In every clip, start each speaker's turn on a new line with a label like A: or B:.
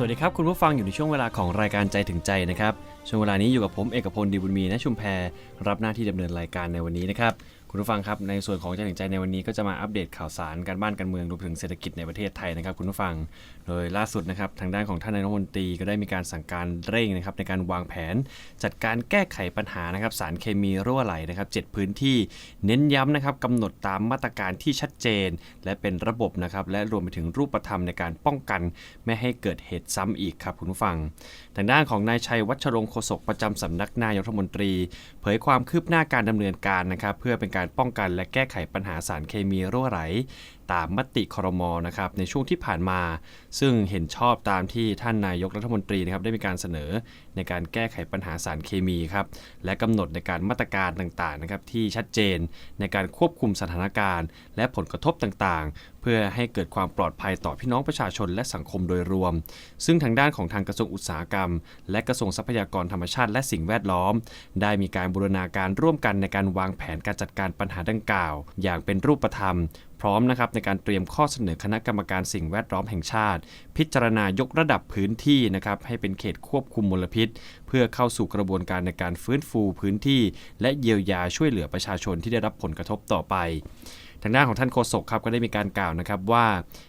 A: สวัสดีครับ คุณผู้ฟังอยู่ในช่วงเวลาของรายการใจถึงใจนะครับ ช่วงเวลานี้อยู่กับผมเอกพลดีบุญมีณชุมแพรรับหน้าที่ดำเนินรายการในวันนี้นะครับ คุณผู้ฟังครับในส่วนของใจถึงใจในวันนี้ก็จะมาอัปเดตข่าวสารการบ้านการเมืองรวมถึงเศรษฐกิจในประเทศไทยนะครับ คุณผู้ฟังโดยล่าสุดนะครับทางด้านของท่านนายกรัฐมนตรีก็ได้มีการสั่งการเร่งนะครับในการวางแผน จัดการแก้ไขปัญหานะครับสารเคมีรั่วไหลนะครับ7พื้นที่เน้นย้ำนะครับกำหนดตามมาตรการที่ชัดเจน และเป็นระบบนะครับและรวมไปถึงรูปธรรมในการป้องกัน ไม่ให้เกิดเหตุซ้ำอีกครับคุณผู้ฟัง ทางด้านของนายชัยวัชรงคโฆษกประจำสำนักนายกรัฐมนตรี เผยความคืบหน้าการดำเนินการนะครับเพื่อเป็นการป้องกันและแก้ไขปัญหาสารเคมีรั่วไหล ตามมติครมนะครับในช่วงที่ผ่านมา ซึ่งเห็นชอบตามที่ท่านนายกรัฐมนตรีนะครับได้มีการเสนอในการแก้ไขปัญหาสารเคมีครับและกำหนดในการมาตรการต่างๆนะครับที่ชัดเจนในการควบคุมสถานการณ์ และผลกระทบต่างๆ เพื่อให้เกิดความปลอดภัยต่อพี่น้องประชาชนและสังคมโดยรวม ซึ่งทางด้านของทางกระทรวงอุตสาหกรรม และกระทรวงทรัพยากรธรรมชาติและสิ่งแวดล้อม ได้มีการบูรณาการร่วมกันในการวางแผนการจัดการปัญหาดังกล่าว อย่างเป็นรูปธรรม พร้อมนะครับในการเตรียมข้อเสนอคณะกรรมการสิ่งแวดล้อมแห่งชาติ พิจารณายกระดับพื้นที่นะครับให้เป็นเขตควบคุมมลพิษ เพื่อเข้าสู่กระบวนการในการฟื้นฟูพื้นที่ และเยียวยาช่วยเหลือประชาชนที่ได้รับผลกระทบต่อไป ทางด้านของท่านโฆษกครับก็ได้มีการกล่าวนะครับว่า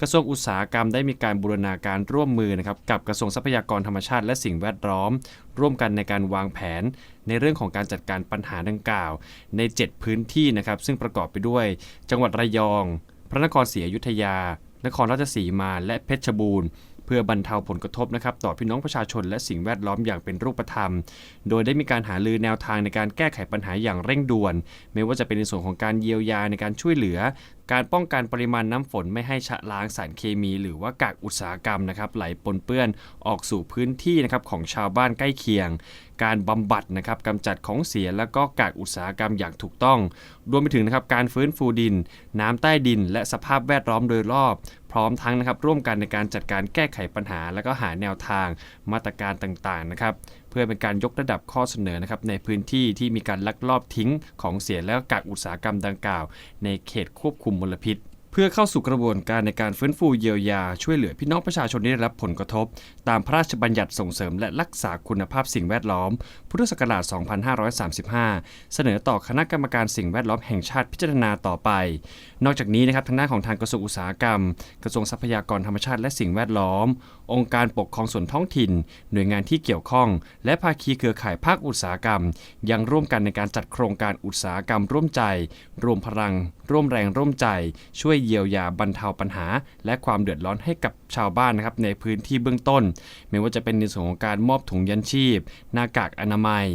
A: กระทรวงอุตสาหกรรมได้มีการบูรณาการร่วมมือนะครับกับกระทรวงทรัพยากรธรรมชาติและสิ่งแวดล้อม ร่วมกันในการวางแผน ในเรื่องของการจัดการปัญหาดังกล่าว ใน 7 พื้นที่นะครับซึ่งประกอบไปด้วย จังหวัดระยอง พระนครศรีอยุธยา นครราชสีมา และเพชรบูรณ์ พื่อบรรเทาผลกระทบนะครับต่อพี่น้องประชาชนและสิ่งแวดล้อมอย่างเป็นรูปธรรม โดยได้มีการหาลือแนวทางในการแก้ไขปัญหาอย่างเร่งด่วน ไม่ว่าจะเป็นในส่วนของการเยียวยาในการช่วยเหลือ การป้องกันปริมาณน้ำฝนไม่ให้ชะล้างสารเคมีหรือว่ากากอุตสาหกรรมนะครับไหลปนเปื้อนออกสู่พื้นที่นะครับของชาวบ้านใกล้เคียง การบำบัดนะครับกำจัดของเสียและก็กากอุตสาหกรรมอย่างถูกต้อง รวมไปถึงนะครับการฟื้นฟูดิน น้ำใต้ดิน และสภาพแวดล้อมโดยรอบ พร้อมทั้งนะครับร่วมกันในการจัดการแก้ไขปัญหา และก็หาแนวทางมาตรการต่างๆนะครับ เพื่อเป็นการยกระดับข้อเสนอนะครับในพื้นที่ที่มีการลักลอบทิ้งของเสียและกากอุตสาหกรรมดังกล่าว ในเขตควบคุมมลพิษ เพื่อเข้าสู่กระบวนการในการฟื้นฟูเยียวยา ช่วยเหลือพี่น้องประชาชนที่ได้รับผลกระทบ ตามพระราชบัญญัติส่งเสริมและรักษาคุณภาพสิ่งแวดล้อม พุทธศักราช 2535 เสนอต่อคณะกรรมการสิ่งแวดล้อมแห่งชาติพิจารณาต่อไป นอกจากนี้นะครับทางด้านของทางกระทรวงอุตสาหกรรม กระทรวงทรัพยากรธรรมชาติและสิ่งแวดล้อม องค์การปกครองส่วนท้องถิ่น หน่วยงานที่เกี่ยวข้อง และภาคีเครือข่ายภาคอุตสาหกรรม ยังร่วมกันในการจัดโครงการอุตสาหกรรมร่วมใจ รวมพลัง ร่วมแรงร่วมใจ ช่วยเยียวยาบรรเทาปัญหา และความเดือดร้อนให้กับชาวบ้านนะครับในพื้นที่เบื้องต้น ไม่ว่าจะเป็นในส่วนของการมอบถุงยันชีพ หน้ากากอนามัย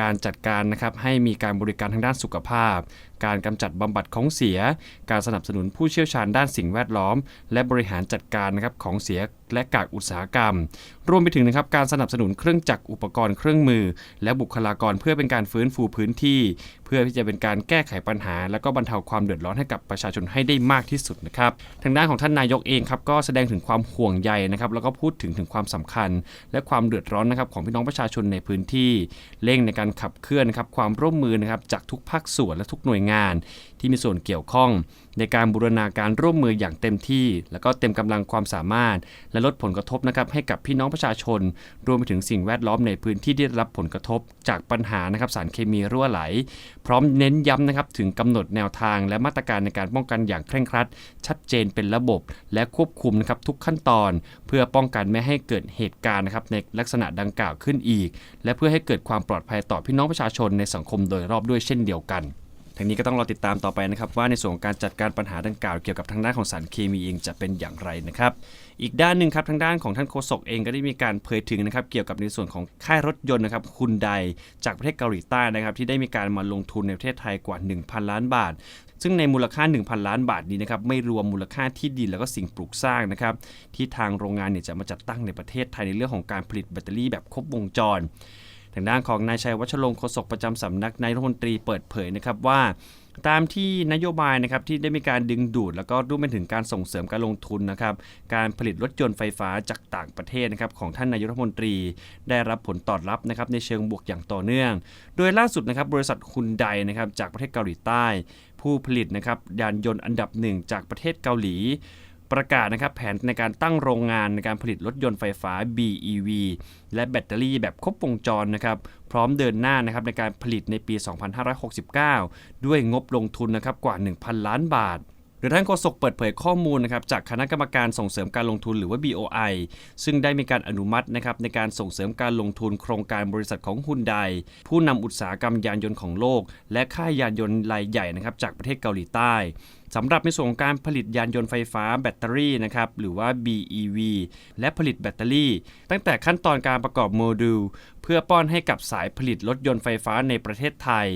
A: การจัดการนะครับให้มีการบริการทางด้านสุขภาพ การกำจัดบำบัดของเสีย การสนับสนุนผู้เชี่ยวชาญด้านสิ่งแวดล้อม และบริหารจัดการนะครับของเสียและกากอุตสาหกรรม รวมไปถึงนะครับการสนับสนุนเครื่องจักรอุปกรณ์เครื่องมือ และบุคลากรเพื่อเป็นการฟื้นฟูพื้นที่ เพื่อที่จะเป็นการแก้ไขปัญหา และก็บรรเทาความเดือดร้อนให้กับประชาชนให้ได้มากที่สุดนะครับทางด้านของท่านนายกเองครับก็แสดงถึงความห่วงใยนะครับแล้วก็พูดถึงถึงความสำคัญ และความเดือดร้อนนะครับของพี่น้องประชาชนในพื้นที่เร่งในการขับเคลื่อนนะครับความร่วมมือนะครับจากทุกภาคส่วนและทุกหน่วยงานที่มีส่วนเกี่ยวข้อง ในการบูรณาการร่วมมืออย่างเต็มที่ แล้วก็เต็มกำลังความสามารถ และลดผลกระทบนะครับให้กับพี่น้องประชาชน รวมไปถึงสิ่งแวดล้อมในพื้นที่ที่ได้รับผลกระทบ จากปัญหานะครับสารเคมีรั่วไหล พร้อมเน้นย้ำนะครับถึงกำหนดแนวทาง และมาตรการในการป้องกันอย่างเคร่งครัด ชัดเจนเป็นระบบ และควบคุมนะครับทุกขั้นตอน เพื่อป้องกันไม่ให้เกิดเหตุการณ์นะครับในลักษณะดังกล่าวขึ้นอีก และเพื่อให้เกิดความปลอดภัยต่อพี่น้องประชาชนในสังคมโดยรอบด้วยเช่นเดียวกัน ทางนี้ก็ต้องรอติดตามต่อไปนะครับว่าในส่วนของการจัดการปัญหาดังกล่าวเกี่ยวกับทางด้านของสารเคมีเองจะเป็นอย่างไรนะครับ อีกด้านหนึ่งครับทางด้านของท่านโฆษกเองก็ได้มีการเผยถึงนะครับเกี่ยวกับในส่วนของค่ายรถยนต์นะครับคุณไดจากประเทศเกาหลีใต้นะครับที่ได้มีการมาลงทุนในประเทศไทยกว่า 1,000 ล้านบาทซึ่งในมูลค่า 1,000 ล้านบาทนี้นะครับไม่รวมมูลค่าที่ดินแล้วก็สิ่งปลูกสร้างนะครับที่ทางโรงงานเนี่ยจะมาจัดตั้งในประเทศไทยในเรื่องของการผลิตแบตเตอรี่แบบครบวงจร ทางด้านของนายชัยวัชรงค์โฆษกประจำสำนักนายรัฐมนตรีเปิดเผยนะครับว่า ตามที่นโยบายนะครับที่ได้มีการดึงดูด แล้วก็ร่วมไปถึงการส่งเสริมการลงทุนนะครับการผลิตรถยนต์ไฟฟ้าจากต่างประเทศนะครับของท่านนายรัฐมนตรี ได้รับผลตอบรับนะครับในเชิงบวกอย่างต่อเนื่อง โดยล่าสุดนะครับบริษัทฮุนไดนะครับจากประเทศเกาหลีใต้ ผู้ผลิตนะครับยานยนต์อันดับหนึ่งจากประเทศเกาหลี ประกาศนะครับแผนในการตั้งโรงงานในการผลิตรถยนต์ไฟฟ้า BEV และแบตเตอรี่แบบครบวงจรนะครับพร้อมเดินหน้านะครับในการผลิตในปี 2569 ด้วยงบลงทุนนะครับกว่า 1,000 ล้านบาทโดยท่านโฆษกเปิดเผยข้อมูลนะครับจากคณะกรรมการส่งเสริมการลงทุนหรือว่า BOI ซึ่งได้มีการอนุมัตินะครับในการส่งเสริมการลงทุนโครงการบริษัทของฮุนไดผู้นำอุตสาหกรรมยานยนต์ของโลก และค่ายยานยนต์รายใหญ่นะครับจากประเทศเกาหลีใต้ สำหรับในส่วนของการผลิตยานยนต์ไฟฟ้าแบตเตอรี่นะครับหรือว่า BEV และผลิตแบตเตอรี่ ตั้งแต่ขั้นตอนการประกอบโมดูล เพื่อป้อนให้กับสายผลิตรถยนต์ไฟฟ้าในประเทศไทย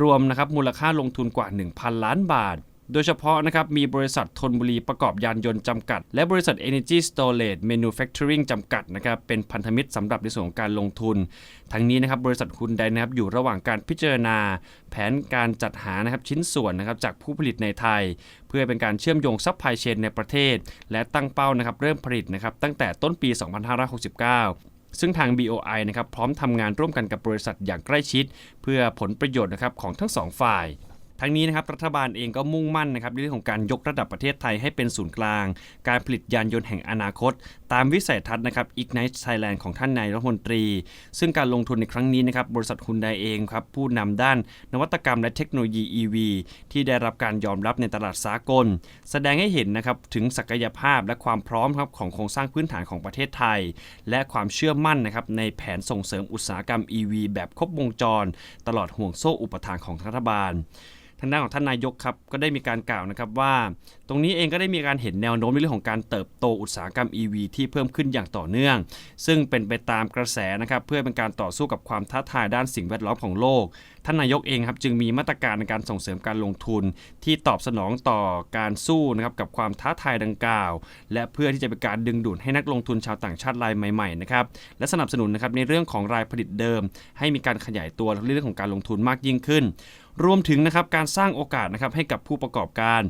A: รวมนะครับมูลค่าลงทุนกว่า 1,000 ล้านบาท โดยเฉพาะนะครับมีบริษัททนบุรีประกอบยานยนต์จำกัด และบริษัท Energy Storage Manufacturing จำกัดนะครับเป็นพันธมิตรสำหรับในส่วนของการลงทุน ทั้งนี้นะครับบริษัทฮุนไดนะครับอยู่ระหว่างการพิจารณา แผนการจัดหานะครับชิ้นส่วนนะครับจากผู้ผลิตในไทย เพื่อเป็นการเชื่อมโยงซัพพลายเชนในประเทศ และตั้งเป้านะครับเริ่มผลิตนะครับตั้งแต่ต้นปี 2569ซึ่งทาง BOI นะครับพร้อมทำงานร่วมกันกับบริษัทอย่างใกล้ชิด เพื่อผลประโยชน์นะครับของทั้งสองฝ่าย ทั้งนี้นะครับรัฐบาลเองก็มุ่งมั่นนะครับในเรื่องของการยกระดับประเทศไทยให้เป็นศูนย์กลาง การผลิตยานยนต์แห่งอนาคต ตามวิสัยทัศน์นะครับ Ignite Thailand ของท่านนายรัฐมนตรี ซึ่งการลงทุนในครั้งนี้นะครับบริษัทฮุนไดเองครับผู้นำด้านนวัตกรรมและเทคโนโลยี EV ที่ได้รับการยอมรับในตลาดสากล แสดงให้เห็นนะครับถึงศักยภาพและความพร้อมครับของโครงสร้างพื้นฐานของประเทศไทย และความเชื่อมั่นนะครับในแผนส่งเสริมอุตสาหกรรม EV แบบครบวงจร ตลอดห่วงโซ่อุปทานของรัฐบาล ทางด้านของท่านนายกครับก็ได้มีการกล่าวนะครับว่า ตรงนี้เองก็ได้มีการเห็นแนวโน้มในเรื่องของการเติบโตอุตสาหกรรม EV ที่เพิ่มขึ้นอย่างต่อเนื่อง ซึ่งเป็นไปตามกระแสนะครับเพื่อเป็นการต่อสู้กับความท้าทายด้านสิ่งแวดล้อมของโลก ท่านนายกเองครับจึงมีมาตรการในการส่งเสริมการลงทุน ที่ตอบสนองต่อการสู้นะครับกับความท้าทายดังกล่าว และเพื่อที่จะเป็นการดึงดูดให้นักลงทุนชาวต่างชาติรายใหม่ๆนะครับและสนับสนุนนะครับในเรื่องของรายผลิตเดิม ให้มีการขยายตัวในเรื่องของการลงทุนมากยิ่งขึ้น รวมถึงนะครับการสร้างโอกาสนะครับให้กับผู้ประกอบการ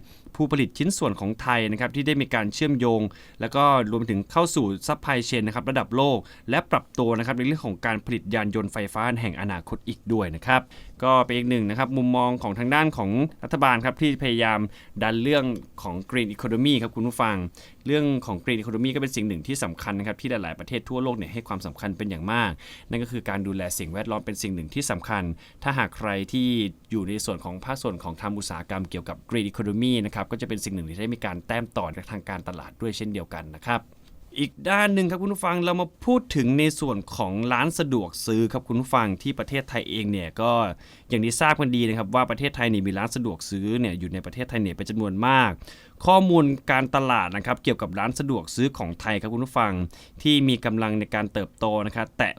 A: ผู้ผลิตชิ้นส่วนของไทยนะครับที่ได้มีการเชื่อมโยง แล้วก็รวมถึงเข้าสู่ซัพพลายเชนนะครับระดับโลก และปรับตัวนะครับในเรื่องของการผลิตยานยนต์ไฟฟ้าแห่งอนาคตอีกด้วยนะครับก็เป็นอีกหนึ่งนะครับมุมมองของทางด้านของรัฐบาลครับที่พยายามดันเรื่องของ Green Economy ครับคุณผู้ฟัง เรื่องของ Green Economy ก็เป็นสิ่งหนึ่งที่สำคัญนะครับที่หลาย ๆ ประเทศทั่วโลกเนี่ยให้ความสำคัญเป็นอย่างมาก นั่นก็คือการดูแลสิ่งแวดล้อมเป็นสิ่งหนึ่งที่สำคัญ ถ้าหากใครที่อยู่ในส่วนของภาคส่วนของทำอุตสาหกรรมเกี่ยวกับ Green Economy นะครับก็จะเป็นสิ่งหนึ่งที่ได้มีการแต้มต่อจากทางการตลาดด้วยเช่นเดียวกันนะครับอีกด้านหนึ่งครับคุณผู้ฟังเรามาพูดถึงในส่วนของร้านสะดวกซื้อครับคุณผู้ฟังที่ประเทศไทยเองเนี่ยก็อย่างที่ทราบกันดีนะครับว่าประเทศไทยเนี่ยมีร้านสะดวกซื้อเนี่ยอยู่ในประเทศไทยเนี่ยเป็นจำนวนมาก ข้อมูลการตลาดนะครับเกี่ยวกับร้านสะดวกซื้อของไทยครับคุณผู้ฟัง ที่มีกำลังในการเติบโตนะครับแตะ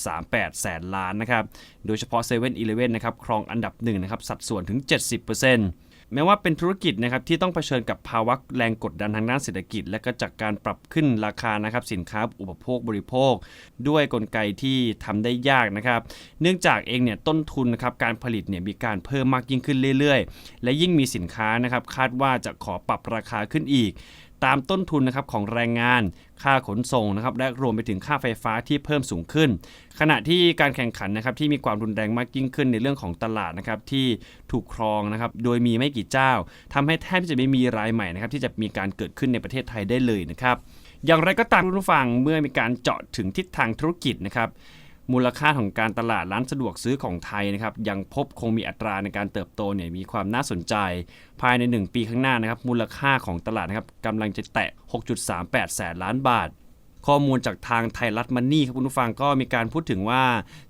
A: 6.38 แสนล้านนะครับโดยเฉพาะ7 e เ e ่ e อนะครับครองอันดับหนึ่งนะครับสัดส่วนถึง 70% แม้ว่าเป็นธุรกิจนะครับที่ต้องเผชิญกับภาวะแรงกดดันทางด้านเศรษฐกิจ และก็จากการปรับขึ้นราคานะครับสินค้าอุปโภคบริโภค ด้วยกลไกที่ทำได้ยากนะครับ เนื่องจากเองเนี่ยต้นทุนนะครับการผลิตเนี่ยมีการเพิ่มมากยิ่งขึ้นเรื่อย ๆ และยิ่งมีสินค้านะครับคาดว่าจะขอปรับราคาขึ้นอีก ตามต้นทุนนะครับของแรงงาน ค่าขนส่งนะครับและรวมไปถึงค่าไฟฟ้าที่เพิ่มสูงขึ้น ขณะที่การแข่งขันนะครับที่มีความรุนแรงมากยิ่งขึ้นในเรื่องของตลาดนะครับที่ถูกครองนะครับโดยมีไม่กี่เจ้าทำให้แทบจะไม่มีรายใหม่นะครับที่จะมีการเกิดขึ้นในประเทศไทยได้เลยนะครับอย่างไรก็ตามคุณผู้ฟังเมื่อมีการเจาะถึงทิศทางธุรกิจนะครับ มูลค่าของการตลาดร้านสะดวกซื้อของไทยนะครับยังพบคงมีอัตราในการเติบโตเนี่ยมีความน่าสนใจ ภายใน 1 ปีข้างหน้านะครับมูลค่าของตลาดนะครับกำลังจะแตะ 6.38 แสนล้านบาท ข้อมูลจากทางไทยรัฐมันนี่ครับคุณผู้ฟังก็มีการพูดถึงว่า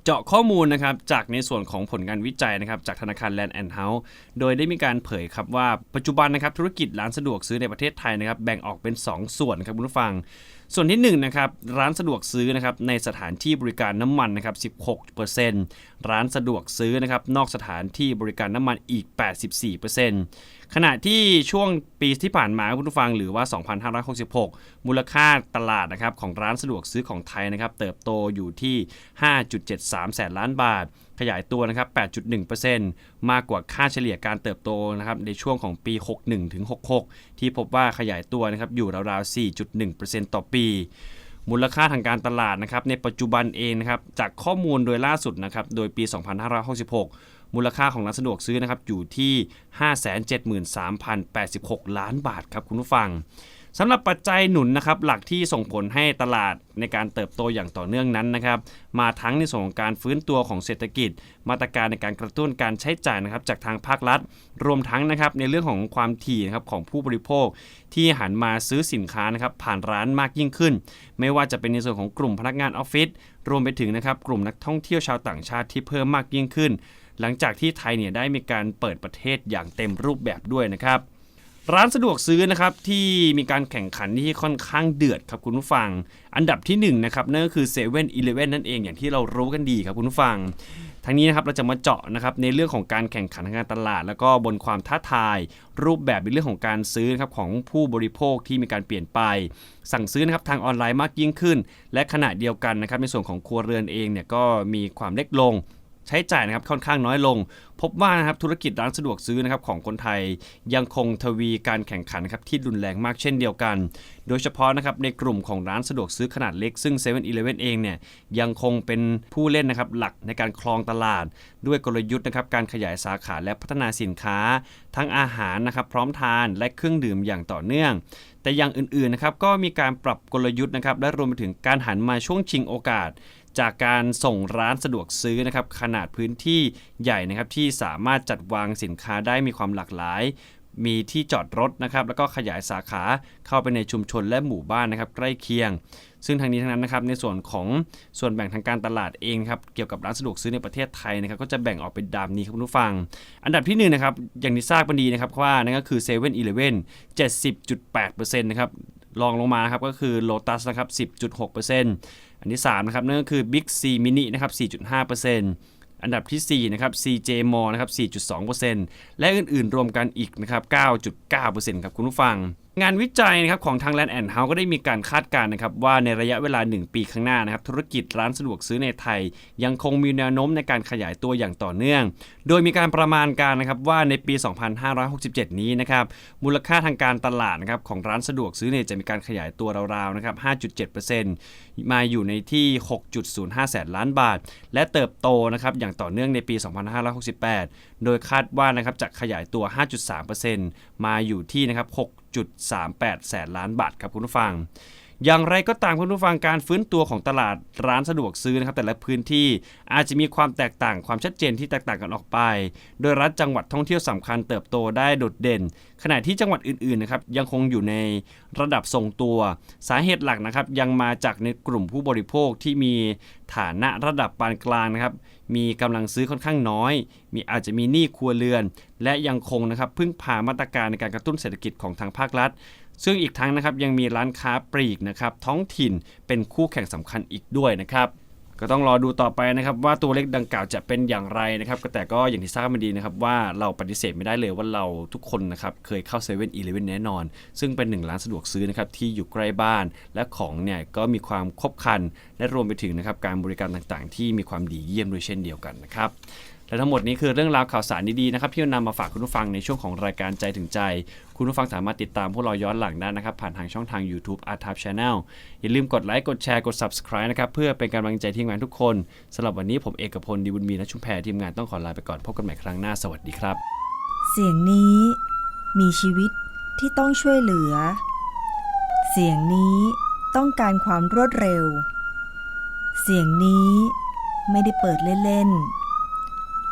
A: เจาะข้อมูลนะครับจากในส่วนของผลงานวิจัยนะครับจากธนาคาร Land and House โดยได้มีการเผยครับว่าปัจจุบันนะครับธุรกิจร้านสะดวกซื้อในประเทศไทยนะครับแบ่งออกเป็น 2 ส่วนครับคุณผู้ฟัง ส่วนที่1นงนะครับร้านสะดวกซื้อนะครับในสถานที่บริการน้ำมันนะครับ16%ร้านสะดวกซื้อนะครับนอกสถานที่บริการน้ำมันอีก 84%ขณะที่ช่วงปีที่ผ่านมาคุณผู้ฟังหรือว่า 2566 มูลค่าตลาดนะครับของร้านสะดวกซื้อของไทยนะครับเติบโตอยู่ที่ 5.73 แสนล้านบาท ขยายตัวนะครับ 8.1%มากกว่าค่าเฉลี่ยการเติบโตนะครับในช่วงของปี 61ถึง66 ที่พบว่าขยายตัวนะครับอยู่ราวๆ 4.1%ต่อปีมูลค่าทางการตลาดนะครับในปัจจุบันเองนะครับจากข้อมูลโดยล่าสุดนะครับโดยปี 2566 มูลค่าของร้านสะดวกซื้อนะครับอยู่ที่ 573,086 ล้านบาทครับคุณผู้ฟัง สำหรับปัจจัยหนุนนะครับหลักที่ส่งผลให้ตลาดในการเติบโตอย่างต่อเนื่องนั้นนะครับมาทั้งในส่วนของการฟื้นตัวของเศรษฐกิจ มาตรการในการกระตุ้นการใช้จ่ายนะครับจากทางภาครัฐ รวมทั้งนะครับในเรื่องของความถี่นะครับของผู้บริโภค ที่หันมาซื้อสินค้านะครับผ่านร้านมากยิ่งขึ้น ไม่ว่าจะเป็นในส่วนของกลุ่มพนักงานออฟฟิศรวมไปถึงนะครับกลุ่มนักท่องเที่ยวชาวต่างชาติที่เพิ่มมากยิ่งขึ้น หลังจากที่ไทยเนี่ยได้มีการเปิดประเทศอย่างเต็มรูปแบบด้วยนะครับ ร้านสะดวกซื้อนะครับที่มีการแข่งขันที่ค่อนข้างเดือดครับคุณผู้ฟัง อันดับที่1นะครับนั่นก็คือ7 e เ e ่ e อนั่นเองอย่างที่เรารู้กันดีครับคุณผู้ฟัง ทั้งนี้นะครับเราจะมาเจาะนะครับในเรื่องของการแข่งขันทางการตลาด แล้วก็บนความท้าทาย รูปแบบในเรื่องของการซื้อนะครับของผู้บริโภคที่มีการเปลี่ยนไป สั่งซื้อนะครับทางออนไลน์มากยิ่งขึ้น และขณะเดียวกันนะครับในส่วนของครัวเรือนเองเนี่ยก็มีความเล็กลง ใช้จ่ายนะครับค่อนข้างน้อยลง พบว่านะครับธุรกิจร้านสะดวกซื้อนะครับของคนไทยยังคงทวีการแข่งขันครับที่รุนแรงมากเช่นเดียวกัน โดยเฉพาะนะครับในกลุ่มของร้านสะดวกซื้อขนาดเล็กซึ่ง7 e เ e ่ e เองเนี่ยยังคงเป็นผู้เล่นนะครับหลักในการครองตลาด ด้วยกลยุทธ์นะครับการขยายสาขาและพัฒนาสินค้า ทั้งอาหารนะครับพร้อมทานและเครื่องดื่มอย่างต่อเนื่องแต่อย่างอื่นๆนะครับก็มีการปรับกลยุทธ์นะครับและรวมไปถึงการหันมาช่วงชิงโอกาส จากการส่งร้านสะดวกซื้อนะครับขนาดพื้นที่ใหญ่นะครับที่สามารถจัดวางสินค้าได้มีความหลากหลาย มีที่จอดรถนะครับแล้วก็ขยายสาขาเข้าไปในชุมชนและหมู่บ้านนะครับใกล้เคียง ซึ่งทางนี้ทั้งนั้นนะครับในส่วนของส่วนแบ่งทางการตลาดเองครับเกี่ยวกับร้านสะดวกซื้อในประเทศไทยนะครับก็จะแบ่งออกเป็นดามนี้ครับคุณผู้ฟัง อันดับที่1นงนะครับอย่างที่ทราบกันดีนะครับว่านั่นก็คือ7 e เ e ่ e อ70.8%นต์นะครับรองลงมานะครับก็คือ Lotus นะครับ10.6% อันที่3นะครับนั่นก็คือ Big C Mini นะครับ 4.5%อันดับที่4นะครับ CJ m o นะครับ 4.2%และอื่นๆ รวมกันอีกนะครับ 9.9%ครับคุณผู้ฟัง งานวิจัยนะครับของทาง Land and House ก็ได้มีการคาดการณ์นะครับว่าในระยะเวลา 1 ปีข้างหน้านะครับธุรกิจร้านสะดวกซื้อในไทย ยังคงมีแนวโน้มในการขยายตัวอย่างต่อเนื่อง โดยมีการประมาณการนะครับว่าในปี 2567 นี้นะครับมูลค่าทางการตลาดนะครับของร้านสะดวกซื้อเนี่ยจะมีการขยายตัวราวๆนะครับ 5.7%มาอยู่ในที่ 6.05 แสนล้านบาท และเติบโตนะครับอย่างต่อเนื่องในปี 2568 โดยคาดว่านะครับจะขยายตัว 5.3%มาอยู่ที่นะครับ 6.38 แสนล้านบาทครับคุณผู้ฟัง อย่างไรก็ตามคุณผู้ฟังการฟื้นตัวของตลาดร้านสะดวกซื้อนะครับแต่ละพื้นที่อาจจะมีความแตกต่างความชัดเจนที่แตกต่างกันออกไป โดยรัฐจังหวัดท่องเที่ยวสำคัญเติบโตได้โดดเด่น ขณะที่จังหวัดอื่นๆนะครับยังคงอยู่ในระดับทรงตัว สาเหตุหลักนะครับยังมาจากในกลุ่มผู้บริโภคที่มีฐานะระดับปานกลางนะครับ มีกำลังซื้อค่อนข้างน้อย มีอาจจะมีหนี้ครัวเรือน และยังคงนะครับพึ่งพามาตรการในการกระตุ้นเศรษฐกิจของทางภาครัฐ ซึ่งอีกทั้งนะครับยังมีร้านค้าปลีกนะครับท้องถิ่นเป็นคู่แข่งสำคัญอีกด้วยนะครับ ก็ต้องรอดูต่อไปนะครับว่าตัวเลขดังกล่าวจะเป็นอย่างไรนะครับแต่ก็อย่างที่ทราบมาดีนะครับว่าเราปฏิเสธไม่ได้เลยว่าเราทุกคนนะครับเคยเข้าเซเว่นอีเลฟเว่นแน่นอน ซึ่งเป็นหนึ่งร้านสะดวกซื้อนะครับที่อยู่ใกล้บ้าน และของเนี่ยก็มีความครบครัน และรวมไปถึงนะครับการบริการต่างๆ ที่มีความดีเยี่ยมด้วยเช่นเดียวกันนะครับ และทั้งหมดนี้คือเรื่องราวข่าวสารดีๆนะครับที่นำมาฝากคุณผู้ฟังในช่วงของรายการใจถึงใจ คุณผู้ฟังสามารถติดตามพวกเราย้อนหลังได้นะครับ ผ่านทางช่องทาง YouTube Art Tab Channel อย่าลืมกดไลค์กดแชร์กด Subscribe นะครับเพื่อเป็นกำลังใจทีมงานทุกคนสำหรับวันนี้ผมเอกพลดีบุญมีและชุมแพรทีมงานต้องขอลาไปก่อนพบกันใหม่ครั้งหน้าสวัสดีครับ
B: เสียงนี้มีชีวิตที่ต้องช่วยเหลือ เสียงนี้ต้องการความรวดเร็ว เสียงนี้ไม่ได้เปิดเล่นๆ